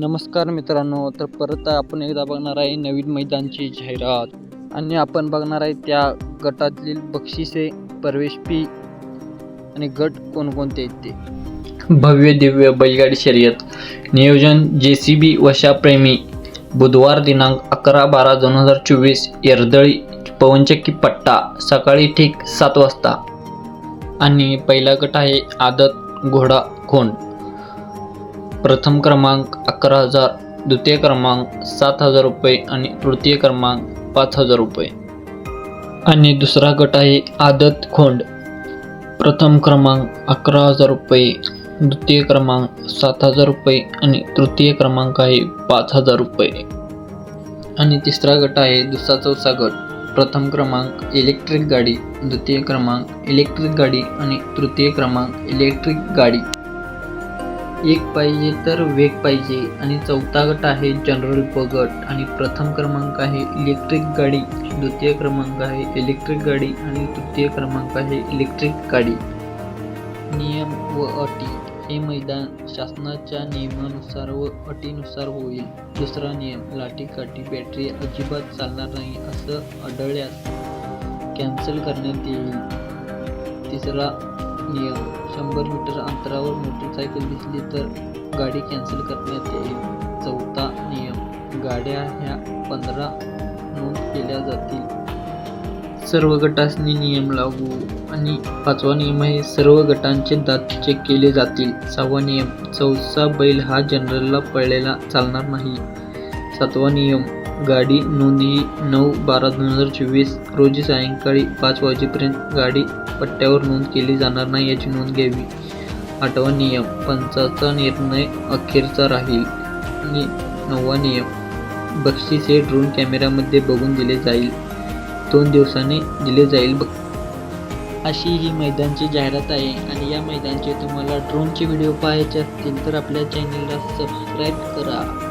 नमस्कार मित्रांनो तर परत आपण एकदा बघणार आहे नवीन मैदानची जाहिरात. आणि आपण बघणार आहे त्या गटातील बक्षिसे प्रवेश फी आणि गट कोणकोणते आहेत ते. भव्य दिव्य बैलगाडी शर्यत. नियोजन जे सी बी वशाप्रेमी. बुधवार दिनांक अकरा बारा दोन हजार चोवीस येरदळी पवनचक्की पट्टा सकाळी ठीक सात वाजता. आणि पहिला गट आहे आदत घोडा खोंड. प्रथम क्रमांक अकरा हजार द्वितीय क्रमांक सात हजार रुपये आणि तृतीय क्रमांक पाच हजार रुपये. आणि दुसरा गट आहे आदत खोंड. प्रथम क्रमांक अकरा हजार रुपये द्वितीय क्रमांक सात हजार रुपये आणि तृतीय क्रमांक आहे पाच हजार रुपये. आणि तिसरा गट आहे दुसरा चौथा गट. प्रथम क्रमांक इलेक्ट्रिक गाडी द्वितीय क्रमांक इलेक्ट्रिक गाडी आणि तृतीय क्रमांक इलेक्ट्रिक गाडी. एक पाहिजे तर वेग पाहिजे. आणि चौथा गट आहे जनरल प गट आणि प्रथम क्रमांक आहे इलेक्ट्रिक गाडी. द्वितीय क्रमांक आहे इलेक्ट्रिक गाडी. आणि तृतीय क्रमांक आहे इलेक्ट्रिक गाडी. नियम व अटी. हे मैदान शासनाच्या नियमानुसार व अटीनुसार होईल. दुसरा नियम लाठी काठी बॅटरी अजिबात चालणार नाही असं आढळल्यास कॅन्सल करण्यात येईल. तिसरा नियम. शंभर मीटर अंतरावर मोटरसायकल दिसली तर गाडी कॅन्सल करण्यात येईल. चौथा नियम. गाड्या ह्या पंधरा नोंद केल्या जातील. सर्व गटासनी नियम लागू. आणि पाचवा नियम आहे सर्व गटांचे दात चेक केले जातील. सहावा नियम चौथा बैल हा जनरलला पळलेला चालणार नाही. सातवा नियम गाडी नोंद ही नऊ बारा दोन हजार चोवीस रोजी सायंकाळी पाच वाजेपर्यंत गाडी पट्ट्यावर नोंद केली जाणार नाही याची नोंद घ्यावी. आठवा नियम पंचाचा निर्णय अखेरचा राहील आणि नववा नियम बक्षीस हे ड्रोन कॅमेऱ्यामध्ये बघून दिले जाईल. दोन दिवसांनी दिले जाईल बघ अशी ही मैदानची जाहिरात आहे आणि या मैदानचे तुम्हाला ड्रोनचे व्हिडिओ पाहायचे असतील तर आपल्या चॅनलला सबस्क्राईब करा.